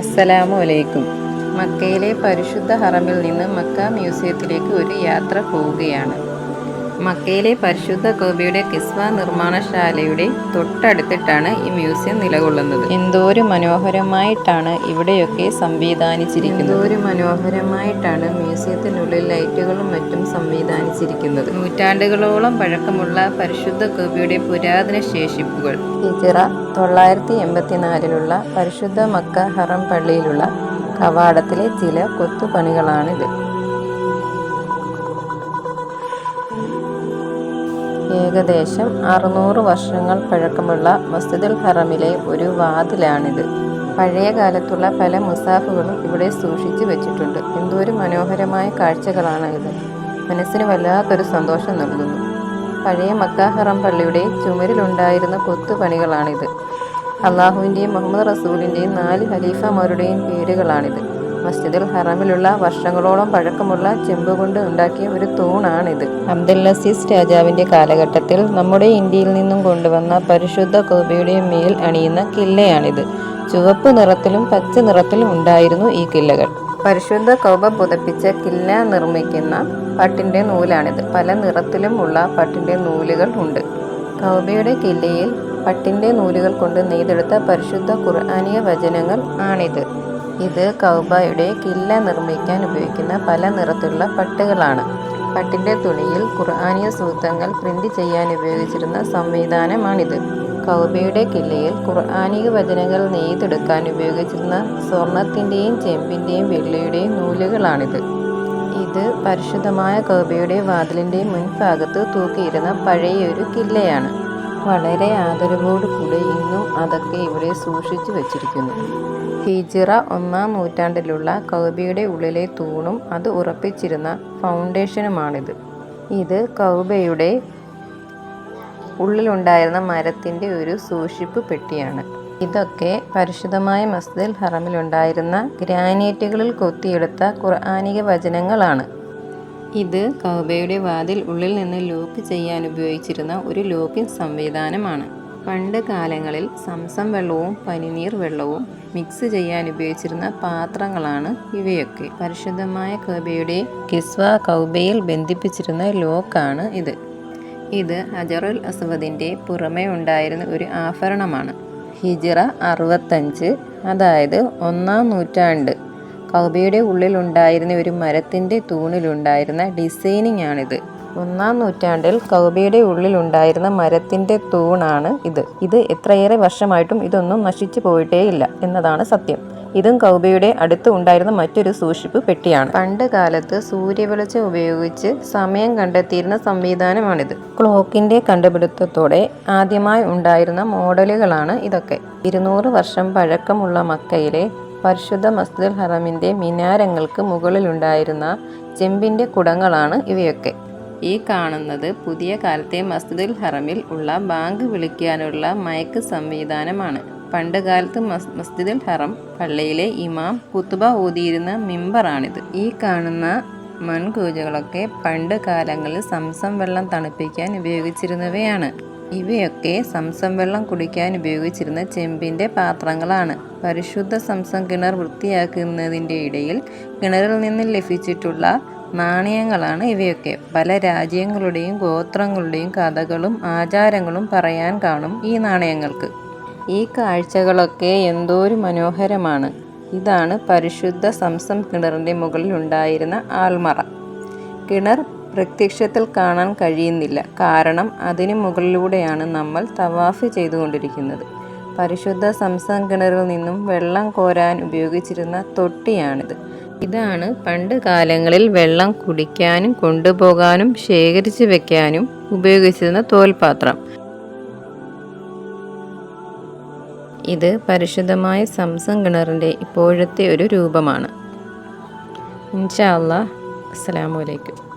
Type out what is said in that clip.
അസ്സലാമു അലൈക്കും മക്കയിലെ പരിശുദ്ധ ഹറമിൽ നിന്ന് മക്ക മ്യൂസിയത്തിലേക്ക് ഒരു യാത്ര പോവുകയാണ്. മക്കയിലെ പരിശുദ്ധ കോബിയുടെ കിസ്വ നിർമ്മാണശാലയുടെ തൊട്ടടുത്തിട്ടാണ് ഈ മ്യൂസിയം നിലകൊള്ളുന്നത്. എന്തോരു മനോഹരമായിട്ടാണ് ഇവിടെയൊക്കെ സംവിധാനിച്ചിരിക്കുന്നത്. എന്തോരു മനോഹരമായിട്ടാണ് മ്യൂസിയത്തിനുള്ളിൽ ലൈറ്റുകളും മറ്റും സംവിധാനിച്ചിരിക്കുന്നത്. നൂറ്റാണ്ടുകളോളം പഴക്കമുള്ള പരിശുദ്ധ കോബിയുടെ പുരാതന ശേഷിപ്പുകൾ. ഹിജിറ തൊള്ളായിരത്തി എൺപത്തിനാലിലുള്ള പരിശുദ്ധ മക്ക ഹറം പള്ളിയിലുള്ള കവാടത്തിലെ ചില കൊത്തുപണികളാണിത്. ഏകദേശം അറുന്നൂറ് വർഷങ്ങൾ പഴക്കമുള്ള മസ്ജിദുൽ ഹറമിലെ ഒരു വാതിലാണിത്. പഴയ കാലത്തുള്ള പല മുസാഫുകളും ഇവിടെ സൂക്ഷിച്ചു വെച്ചിട്ടുണ്ട്. എന്തോരു മനോഹരമായ കാഴ്ചകളാണ് ഇത് മനസ്സിന് വല്ലാത്തൊരു സന്തോഷം നൽകുന്നു. പഴയ മക്കാഹറം പള്ളിയുടെ ചുമരിലുണ്ടായിരുന്ന കൊത്തുപണികളാണിത്. അള്ളാഹുവിന്റെയും മുഹമ്മദ് റസൂലിന്റെയും നാല് ഖലീഫമാരുടെയും പേരുകളാണിത്. മസ്ജിദുൽ ഹറമിലുള്ള വർഷങ്ങളോളം പഴക്കമുള്ള ചെമ്പ് കൊണ്ട് ഉണ്ടാക്കിയ ഒരു തൂണാണിത്. അബ്ദുൽ അസീസ് രാജാവിന്റെ കാലഘട്ടത്തിൽ നമ്മുടെ ഇന്ത്യയിൽ നിന്നും കൊണ്ടുവന്ന പരിശുദ്ധ കോബയുടെ മേൽ അണിയുന്ന കില്ലയാണിത്. ചുവപ്പ് നിറത്തിലും പച്ച നിറത്തിലും ഉണ്ടായിരുന്നു ഈ കില്ലകൾ. പരിശുദ്ധ കൗബ പുതപ്പിച്ച കില്ല നിർമ്മിക്കുന്ന പട്ടിന്റെ നൂലാണിത്. പല നിറത്തിലും ഉള്ള പട്ടിന്റെ നൂലുകൾ ഉണ്ട്. കൗബയുടെ കില്ലയിൽ പട്ടിന്റെ നൂലുകൾ കൊണ്ട് നെയ്തെടുത്ത പരിശുദ്ധ ഖുർആാനിയ വചനങ്ങൾ ആണിത്. ഇത് കൗബായുടെ കില്ല നിർമ്മിക്കാൻ ഉപയോഗിക്കുന്ന പല നിറത്തിലുള്ള പട്ടുകളാണ്. പട്ടിന്റെ തുണിയിൽ ഖുർആാനിയ സൂത്രങ്ങൾ പ്രിന്റ് ചെയ്യാൻ ഉപയോഗിച്ചിരുന്ന സംവിധാനമാണിത്. കൗബയുടെ കില്ലയിൽ ഖുർആാനിക വചനങ്ങൾ നെയ്തെടുക്കാൻ ഉപയോഗിച്ചിരുന്ന സ്വർണത്തിന്റെയും ചെമ്പിന്റെയും വെള്ളിയുടെയും നൂലുകളാണിത്. ഇത് പരിശുദ്ധമായ കൗബയുടെ വാതിലിന്റെ മുൻഭാഗത്ത് തൂക്കിയിരുന്ന പഴയൊരു കില്ലയാണ്. വളരെ ആദരവോടുകൂടി ഇന്നും അതൊക്കെ ഇവിടെ സൂക്ഷിച്ചു വച്ചിരിക്കുന്നു. ഹിജിറ ഒന്നാം നൂറ്റാണ്ടിലുള്ള കൗബയുടെ ഉള്ളിലെ തൂണും അത് ഉറപ്പിച്ചിരുന്ന ഫൗണ്ടേഷനുമാണിത്. ഇത് കൗബയുടെ ഉള്ളിലുണ്ടായിരുന്ന മരത്തിന്റെ ഒരു സൂക്ഷിപ്പ് പെട്ടിയാണ്. ഇതൊക്കെ പരിശുദ്ധമായ മസ്ജിദ് ഹറമിലുണ്ടായിരുന്ന ഗ്രാനൈറ്റുകളിൽ കൊത്തിയെടുത്ത ഖുർആാനിക വചനങ്ങളാണ്. ഇത് കൗബയുടെ വാതിൽ ഉള്ളിൽ നിന്ന് ലോക്ക് ചെയ്യാൻ ഉപയോഗിച്ചിരുന്ന ഒരു ലോക്കിംഗ് സംവിധാനമാണ്. പണ്ട് കാലങ്ങളിൽ സംസം വെള്ളവും പനിനീർ വെള്ളവും മിക്സ് ചെയ്യാൻ ഉപയോഗിച്ചിരുന്ന പാത്രങ്ങളാണ് ഇവയൊക്കെ. പരിശുദ്ധമായ കൗബയുടെ കിസ്വ കൗബയിൽ ബന്ധിപ്പിച്ചിരുന്ന ലോക്കാണ് ഇത്. ഇത് അജറുൽ അസ്വദിന്റെ പുറമേ ഉണ്ടായിരുന്ന ഒരു ആഭരണമാണ്. ഹിജിറ അറുപത്തഞ്ച് അതായത് ഒന്നാം നൂറ്റാണ്ട്. കൗബയുടെ ഉള്ളിലുണ്ടായിരുന്ന ഒരു മരത്തിന്റെ തൂണിലുണ്ടായിരുന്ന ഡിസൈനിങ് ആണിത് ഒന്നാം നൂറ്റാണ്ടിൽ കൗബയുടെ ഉള്ളിലുണ്ടായിരുന്ന മരത്തിന്റെ തൂണാണ് ഇത്. ഇത് എത്രയേറെ വർഷമായിട്ടും ഇതൊന്നും നശിച്ചു പോയിട്ടേയില്ല എന്നതാണ് സത്യം. ഇതും കൗബയുടെ അടുത്ത് ഉണ്ടായിരുന്ന മറ്റൊരു സൂക്ഷിപ്പ് പെട്ടിയാണ്. പണ്ട് കാലത്ത് സൂര്യവെളിച്ചം ഉപയോഗിച്ച് സമയം കണ്ടെത്തിയിരുന്ന സംവിധാനമാണിത്. ക്ലോക്കിന്റെ കണ്ടുപിടുത്തത്തോടെ ആദ്യമായി ഉണ്ടായിരുന്ന മോഡലുകളാണ് ഇതൊക്കെ. ഇരുന്നൂറ് വർഷം പഴക്കമുള്ള മക്കയിലെ പരിശുദ്ധ മസ്ജിദുൽ ഹറമിന്റെ മിനാരങ്ങൾക്ക് മുകളിലുണ്ടായിരുന്ന ചെമ്പിന്റെ കുടങ്ങളാണ് ഇവയൊക്കെ. ഈ കാണുന്നത് പുതിയ കാലത്തെ മസ്ജിദുൽ ഹറമിൽ ഉള്ള ബാങ്ക് വിളിക്കാനുള്ള മയക്ക് സംവിധാനമാണ്. പണ്ട് കാലത്ത് മസ് മസ്ജിദുൽ ഹറം പള്ളിയിലെ ഇമാം കുത്തുബ ഊതിയിരുന്ന മിമ്പറാണിത്. ഈ കാണുന്ന മൺകൂജകളൊക്കെ പണ്ട് കാലങ്ങളിൽ സംസം വെള്ളം തണുപ്പിക്കാൻ ഉപയോഗിച്ചിരുന്നവയാണ്. ഇവയൊക്കെ സംസം വെള്ളം കുടിക്കാൻ ഉപയോഗിച്ചിരുന്ന ചെമ്പിന്റെ പാത്രങ്ങളാണ്. പരിശുദ്ധ സംസം കിണർ വൃത്തിയാക്കുന്നതിന്റെ ഇടയിൽ കിണറിൽ നിന്ന് ലഭിച്ചിട്ടുള്ള നാണയങ്ങളാണ് ഇവയൊക്കെ. പല രാജ്യങ്ങളുടെയും ഗോത്രങ്ങളുടെയും കഥകളും ആചാരങ്ങളും പറയാൻ കാണും ഈ നാണയങ്ങൾക്ക്. ഈ കാഴ്ചകളൊക്കെ എന്തോരു മനോഹരമാണ്. ഇതാണ് പരിശുദ്ധ സംസം കിണറിന്റെ മുകളിൽ ഉണ്ടായിരുന്ന ആൽമറ കിണർ പ്രത്യക്ഷത്തിൽ കാണാൻ കഴിയുന്നില്ല. കാരണം അതിനു മുകളിലൂടെയാണ് നമ്മൾ തവാഫ് ചെയ്തുകൊണ്ടിരിക്കുന്നത്. പരിശുദ്ധ സംസം കിണറിൽ നിന്നും വെള്ളം കോരാൻ ഉപയോഗിച്ചിരുന്ന തൊട്ടിയാണിത്. ഇതാണ് പണ്ട് കാലങ്ങളിൽ വെള്ളം കുടിക്കാനും കൊണ്ടുപോകാനും ശേഖരിച്ചു വെക്കാനും ഉപയോഗിച്ചിരുന്ന തോൽപാത്രം. ഇത് പരിശുദ്ധമായ സംസം കിണറിന്റെ ഇപ്പോഴത്തെ ഒരു രൂപമാണ്. ഇൻഷാ അല്ലാ അസ്സലാമു അലൈക്കും.